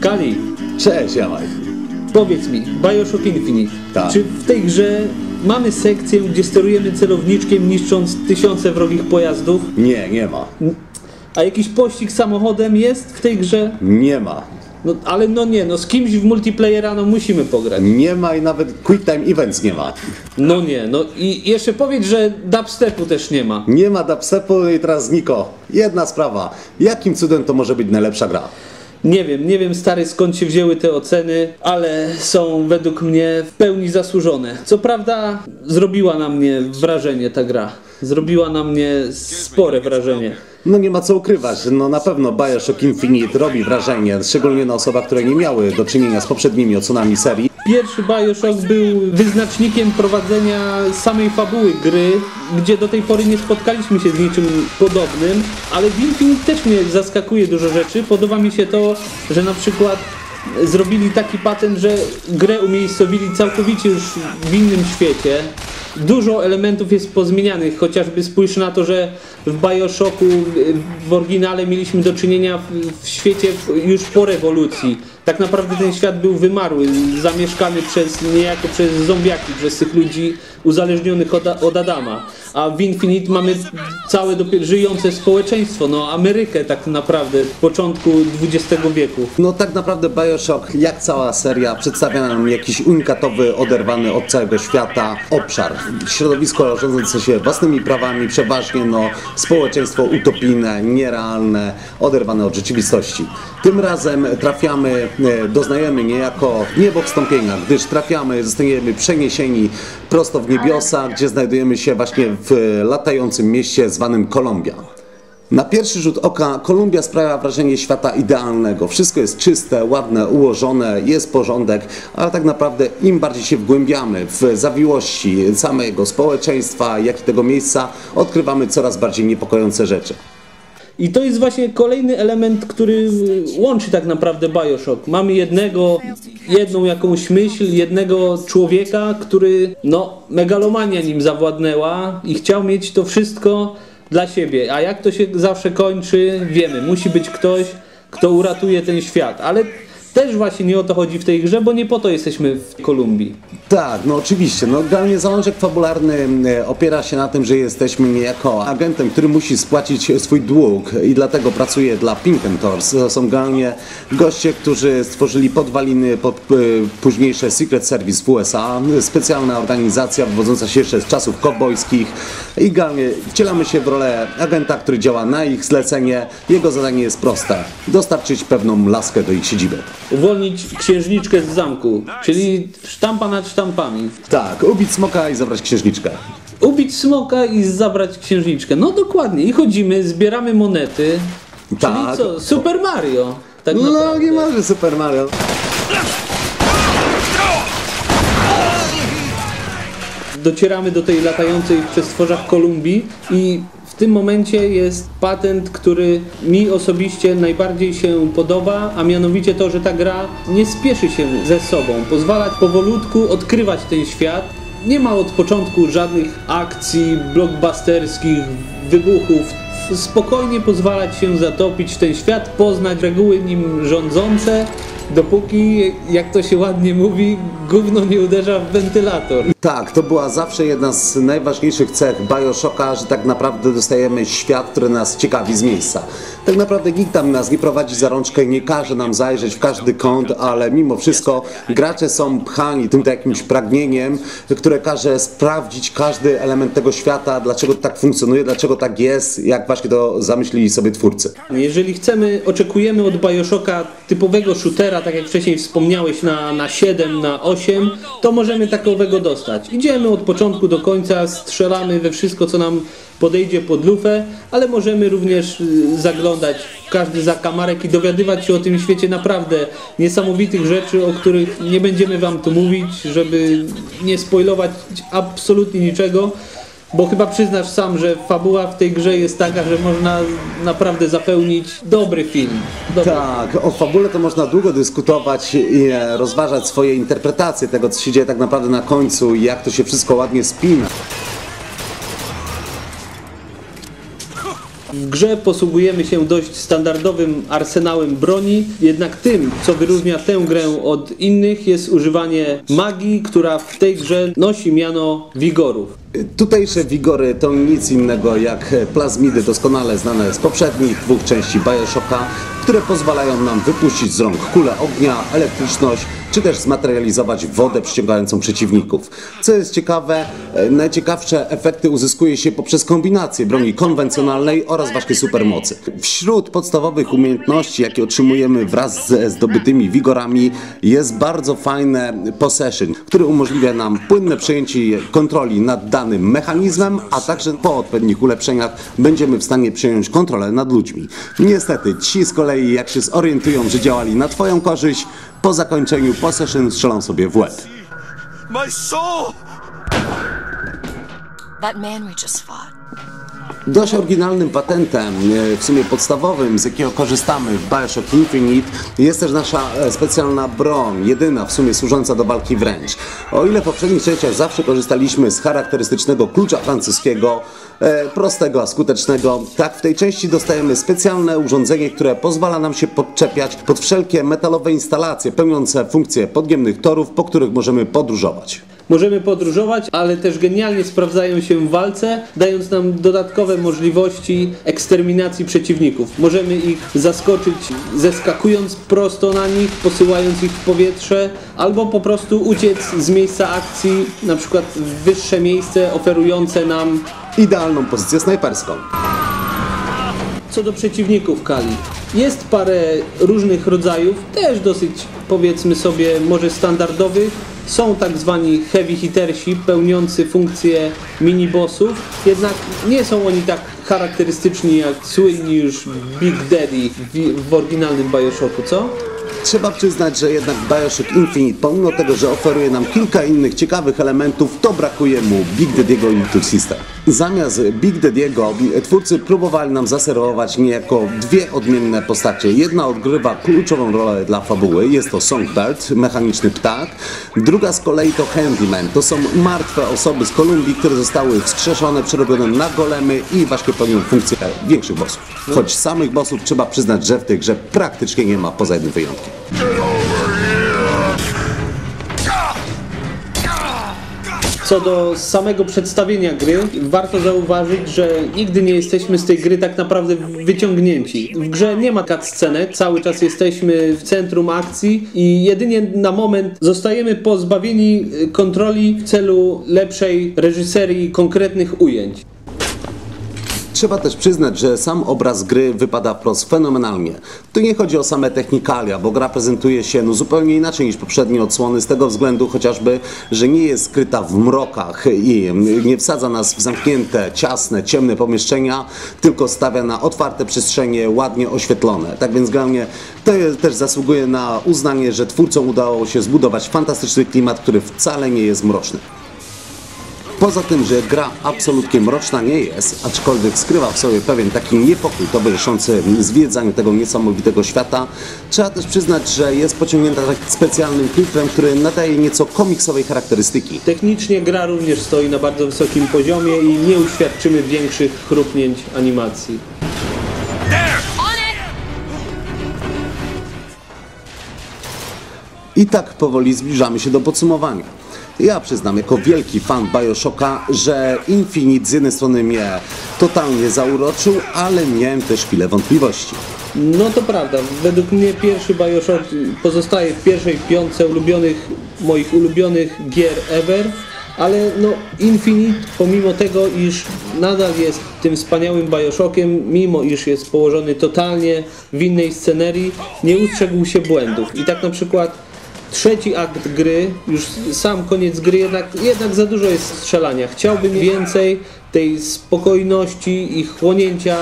Kali, Cześć, Jamaj. powiedz mi, Bioshock Infinite, Tak. czy w tej grze mamy sekcję, gdzie sterujemy celowniczkiem, niszcząc tysiące wrogich pojazdów? Nie, nie ma. A jakiś pościg samochodem jest w tej grze? Nie ma. No, ale no nie, no z kimś w multiplayera no musimy pograć. Nie ma i nawet Quick Time Events nie ma. No nie, no i jeszcze powiedz, że dubstepu też nie ma. Nie ma dubstepu i teraz Niko. Jedna sprawa. Jakim cudem to może być najlepsza gra? Nie wiem, nie wiem stary skąd się wzięły te oceny, ale są według mnie w pełni zasłużone. Co prawda zrobiła na mnie wrażenie ta gra. Zrobiła na mnie spore wrażenie. No nie ma co ukrywać. No na pewno Bioshock Infinite robi wrażenie, szczególnie na osobach, które nie miały do czynienia z poprzednimi odsłonami serii. Pierwszy Bioshock był wyznacznikiem prowadzenia samej fabuły gry, gdzie do tej pory nie spotkaliśmy się z niczym podobnym, ale w Infinite też mnie zaskakuje dużo rzeczy. Podoba mi się to, że na przykład zrobili taki patent, że grę umiejscowili całkowicie już w innym świecie. Dużo elementów jest pozmienianych, chociażby spójrz na to, że w Bioshocku w oryginale mieliśmy do czynienia w, w świecie już po rewolucji. Tak naprawdę ten świat był wymarły, zamieszkany przez niejako przez zombiaki, przez tych ludzi uzależnionych od, od Adama. A w Infinite mamy całe dopiero żyjące społeczeństwo, no Amerykę tak naprawdę w początku XX wieku. No tak naprawdę Bioshock, jak cała seria, przedstawia nam jakiś unikatowy, oderwany od całego świata obszar. Środowisko rządzące się własnymi prawami, przeważnie no, społeczeństwo utopijne, nierealne, oderwane od rzeczywistości. Tym razem trafiamy, doznajemy niejako niebo wstąpienia, gdyż trafiamy, zostaniemy przeniesieni prosto w niebiosa, gdzie znajdujemy się właśnie w latającym mieście zwanym Kolumbia. Na pierwszy rzut oka Kolumbia sprawia wrażenie świata idealnego. Wszystko jest czyste, ładne, ułożone, jest porządek, ale tak naprawdę im bardziej się wgłębiamy w zawiłości samego społeczeństwa, jak i tego miejsca, odkrywamy coraz bardziej niepokojące rzeczy. I to jest właśnie kolejny element, który łączy tak naprawdę Bioshock. Mamy jednego, jedną jakąś myśl, jednego człowieka, który, no, megalomania nim zawładnęła i chciał mieć to wszystko dla siebie. A jak to się zawsze kończy, wiemy. Musi być ktoś, kto uratuje ten świat. Ale też właśnie nie o to chodzi w tej grze, bo nie po to jesteśmy w Kolumbii. Tak, no oczywiście. No, generalnie zalążek fabularny e, opiera się na tym, że jesteśmy niejako agentem, który musi spłacić swój dług i dlatego pracuje dla Pinkentors. To są generalnie goście, którzy stworzyli podwaliny pod e, późniejsze Secret Service w USA. Specjalna organizacja wywodząca się jeszcze z czasów kowbojskich i generalnie wcielamy się w rolę agenta, który działa na ich zlecenie. Jego zadanie jest proste. Dostarczyć pewną laskę do ich siedziby. Uwolnić księżniczkę z zamku, czyli sztampa nad sztampami. Tak, ubić smoka i zabrać księżniczkę. Ubić smoka i zabrać księżniczkę. No dokładnie. I chodzimy, zbieramy monety. Tak. Czyli co? Super Mario. Tak No naprawdę. nie może Super Mario. Docieramy do tej latającej w przestworzach Kolumbii i tym momencie jest patent, który mi osobiście najbardziej się podoba, a mianowicie to, że ta gra nie spieszy się ze sobą. Pozwala powolutku odkrywać ten świat. Nie ma od początku żadnych akcji blockbusterskich, wybuchów. Spokojnie pozwalać się zatopić w ten świat, poznać reguły nim rządzące, dopóki, jak to się ładnie mówi, gówno nie uderza w wentylator. Tak, to była zawsze jedna z najważniejszych cech Bioshocka, że tak naprawdę dostajemy świat, który nas ciekawi z miejsca. Tak naprawdę nikt tam nas nie prowadzi za rączkę, nie każe nam zajrzeć w każdy kąt, ale mimo wszystko gracze są pchani tym jakimś pragnieniem, które każe sprawdzić każdy element tego świata, dlaczego tak funkcjonuje, dlaczego tak jest, jak właśnie to zamyślili sobie twórcy. Jeżeli chcemy, oczekujemy od Bioshocka typowego shootera, tak jak wcześniej wspomniałeś, na, na 7, na 8, to możemy takowego dostać. Idziemy od początku do końca, strzelamy we wszystko, co nam podejdzie pod lufę, ale możemy również y, zaglądać w każdy zakamarek i dowiadywać się o tym świecie naprawdę niesamowitych rzeczy, o których nie będziemy Wam tu mówić, żeby nie spoilować absolutnie niczego. Bo chyba przyznasz sam, że fabuła w tej grze jest taka, że można naprawdę zapełnić dobry film. Dobry. Tak, o fabule to można długo dyskutować i e, rozważać swoje interpretacje tego, co się dzieje tak naprawdę na końcu i jak to się wszystko ładnie spina. W grze posługujemy się dość standardowym arsenałem broni, jednak tym, co wyróżnia tę grę od innych jest używanie magii, która w tej grze nosi miano wigorów. Tutejsze wigory to nic innego jak plazmidy doskonale znane z poprzednich dwóch części Bioshocka, które pozwalają nam wypuścić z rąk kulę ognia, elektryczność, czy też zmaterializować wodę przyciągającą przeciwników. Co jest ciekawe, e, najciekawsze efekty uzyskuje się poprzez kombinację broni konwencjonalnej oraz ważkiej supermocy. Wśród podstawowych umiejętności, jakie otrzymujemy wraz ze zdobytymi wigorami, jest bardzo fajne possession, które umożliwia nam płynne przejęcie kontroli nad danym mechanizmem, a także po odpowiednich ulepszeniach będziemy w stanie przejąć kontrolę nad ludźmi. Niestety, ci z kolei jak się zorientują, że działali na Twoją korzyść, po zakończeniu possession strzelą sobie w łeb. Dość oryginalnym patentem, e, w sumie podstawowym, z jakiego korzystamy w Bioshock Infinite, jest też nasza e, specjalna broń, jedyna w sumie służąca do walki wręcz. O ile w poprzednich częściach zawsze korzystaliśmy z charakterystycznego klucza francuskiego, prostego, a skutecznego, tak w tej części dostajemy specjalne urządzenie, które pozwala nam się podczepiać pod wszelkie metalowe instalacje pełniące funkcje podniemnych torów, po których możemy podróżować. Możemy podróżować, ale też genialnie sprawdzają się w walce, dając nam dodatkowe możliwości eksterminacji przeciwników. Możemy ich zaskoczyć zeskakując prosto na nich, posyłając ich w powietrze, albo po prostu uciec z miejsca akcji, na przykład w wyższe miejsce oferujące nam Idealną pozycję snajperską. Co do przeciwników Kali, jest parę różnych rodzajów, też dosyć powiedzmy sobie może standardowych. Są tak zwani heavy hittersi, pełniący funkcję minibossów, jednak nie są oni tak charakterystyczni jak słynni już Big Daddy w, w oryginalnym Bioshocku, co? Trzeba przyznać, że jednak Bioshock Infinite, pomimo tego, że oferuje nam kilka innych ciekawych elementów, to brakuje mu Big Daddy'ego Little Sister. Zamiast Big Daddy'ego twórcy próbowali nam zaserwować niejako dwie odmienne postacie. Jedna odgrywa kluczową rolę dla fabuły, jest to Songbird, mechaniczny ptak. Druga z kolei to Handyman, to są martwe osoby z Kolumbii, które zostały wskrzeszone, przerobione na golemy i właśnie pełnią funkcję większych bossów. Choć samych bossów trzeba przyznać, że w tej grze praktycznie nie ma poza jednym wyjątkiem. Co do samego przedstawienia gry, warto zauważyć, że nigdy nie jesteśmy z tej gry tak naprawdę wyciągnięci. W grze nie ma cutscenek, cały czas jesteśmy w centrum akcji i jedynie na moment zostajemy pozbawieni y, kontroli w celu lepszej reżyserii konkretnych ujęć. Trzeba też przyznać, że sam obraz gry wypada wprost fenomenalnie. Tu nie chodzi o same technikalia, bo gra prezentuje się no zupełnie inaczej niż poprzednie odsłony, z tego względu chociażby, że nie jest skryta w mrokach i nie wsadza nas w zamknięte, ciasne, ciemne pomieszczenia, tylko stawia na otwarte przestrzenie, ładnie oświetlone. Tak więc mnie to jest, też zasługuje na uznanie, że twórcom udało się zbudować fantastyczny klimat, który wcale nie jest mroczny. Poza tym, że gra absolutnie mroczna nie jest, aczkolwiek skrywa w sobie pewien taki niepokój towarzyszący zwiedzaniu tego niesamowitego świata, trzeba też przyznać, że jest pociągnięta tak specjalnym filtrem, który nadaje nieco komiksowej charakterystyki. Technicznie gra również stoi na bardzo wysokim poziomie i nie uświadczymy większych chrupnięć animacji. I tak powoli zbliżamy się do podsumowania. Ja przyznam, jako wielki fan Bioshocka, że Infinite z jednej strony mnie totalnie zauroczył, ale miałem też chwilę wątpliwości. No to prawda, według mnie pierwszy Bioshock pozostaje w pierwszej piątce ulubionych, moich ulubionych gier ever, ale no Infinite, pomimo tego, iż nadal jest tym wspaniałym Bioshockiem, mimo iż jest położony totalnie w innej scenerii, nie ustrzegł się błędów. I tak na przykład trzeci akt gry, już sam koniec gry, jednak, jednak za dużo jest strzelania. Chciałbym więcej tej spokojności i chłonięcia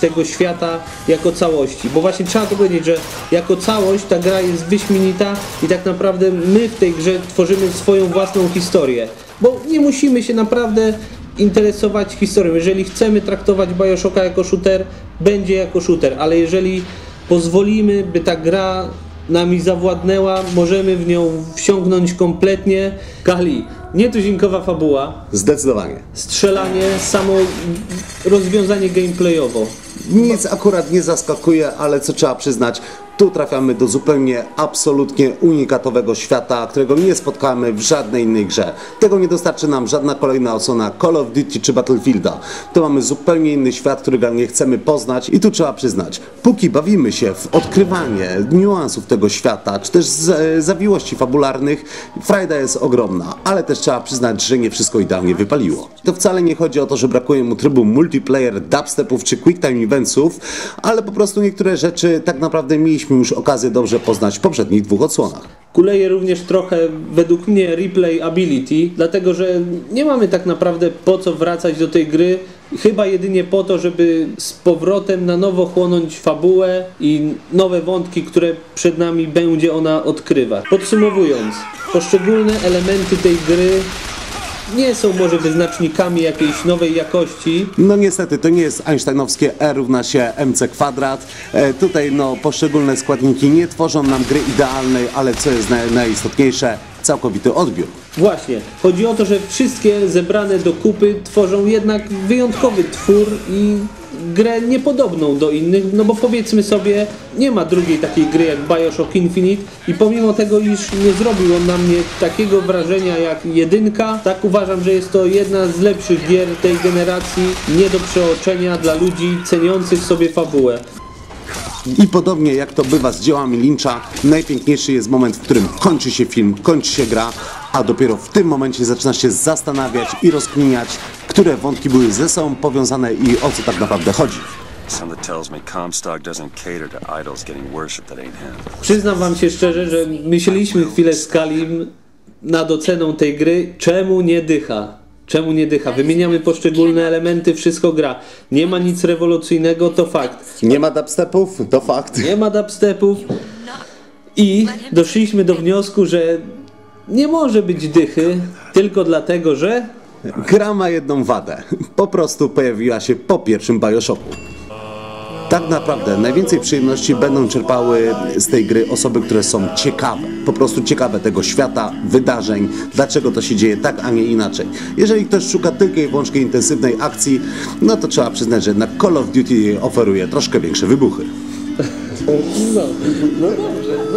tego świata jako całości. Bo właśnie trzeba to powiedzieć, że jako całość ta gra jest wyśmienita i tak naprawdę my w tej grze tworzymy swoją własną historię. Bo nie musimy się naprawdę interesować historią. Jeżeli chcemy traktować Bioshocka jako shooter, będzie jako shooter, ale jeżeli pozwolimy, by ta gra nami zawładnęła, możemy w nią wsiągnąć kompletnie. Kali, nietuzinkowa fabuła, Zdecydowanie. strzelanie, samo rozwiązanie gameplayowo. Nic akurat nie zaskakuje, ale co trzeba przyznać, tu trafiamy do zupełnie, absolutnie unikatowego świata, którego nie spotkamy w żadnej innej grze. Tego nie dostarczy nam żadna kolejna odsłona Call of Duty czy Battlefielda. Tu mamy zupełnie inny świat, którego nie chcemy poznać i tu trzeba przyznać, póki bawimy się w odkrywanie niuansów tego świata, czy też z, zawiłości fabularnych, frajda jest ogromna, ale też trzeba przyznać, że nie wszystko idealnie wypaliło. To wcale nie chodzi o to, że brakuje mu trybu multiplayer, dubstepów czy quicktime eventsów, ale po prostu niektóre rzeczy tak naprawdę mieliśmy już okazję dobrze poznać w poprzednich dwóch odsłonach. Kuleje również trochę według mnie replayability, dlatego że nie mamy tak naprawdę po co wracać do tej gry, chyba jedynie po to, żeby z powrotem na nowo chłonąć fabułę i nowe wątki, które przed nami będzie ona odkrywać. Podsumowując, poszczególne elementy tej gry nie są może wyznacznikami jakiejś nowej jakości, No niestety, to nie jest einsteinowskie E równa się mc kwadrat. E, tutaj no, poszczególne składniki nie tworzą nam gry idealnej, ale co jest naj, najistotniejsze, całkowity odbiór. Właśnie. Chodzi o to, że wszystkie zebrane do kupy tworzą jednak wyjątkowy twór i grę niepodobną do innych, no bo powiedzmy sobie, nie ma drugiej takiej gry jak Bioshock Infinite i pomimo tego, iż nie zrobił on na mnie takiego wrażenia jak jedynka, tak uważam, że jest to jedna z lepszych gier tej generacji, nie do przeoczenia dla ludzi ceniących sobie fabułę. I podobnie jak to bywa z dziełami Lyncha, najpiękniejszy jest moment, w którym kończy się film, kończy się gra, a dopiero w tym momencie zaczynasz się zastanawiać i rozkminiać, które wątki były ze sobą powiązane i o co tak naprawdę chodzi. Przyznam wam się szczerze, że myśleliśmy chwilę z Kalim nad oceną tej gry, czemu nie dycha. Czemu nie dycha? Wymieniamy poszczególne elementy, wszystko gra. Nie ma nic rewolucyjnego, to fakt. Nie ma dubstepów? To fakt. Nie ma dubstepów. I doszliśmy do wniosku, że nie może być dychy tylko dlatego, że Gra ma jedną wadę. Po prostu pojawiła się po pierwszym Bioshocku. Tak naprawdę najwięcej przyjemności będą czerpały z tej gry osoby, które są ciekawe. Po prostu ciekawe tego świata, wydarzeń, dlaczego to się dzieje tak, a nie inaczej. Jeżeli ktoś szuka tylko i wyłącznie intensywnej akcji, no to trzeba przyznać, że jednak Call of Duty oferuje troszkę większe wybuchy. no, no dobrze.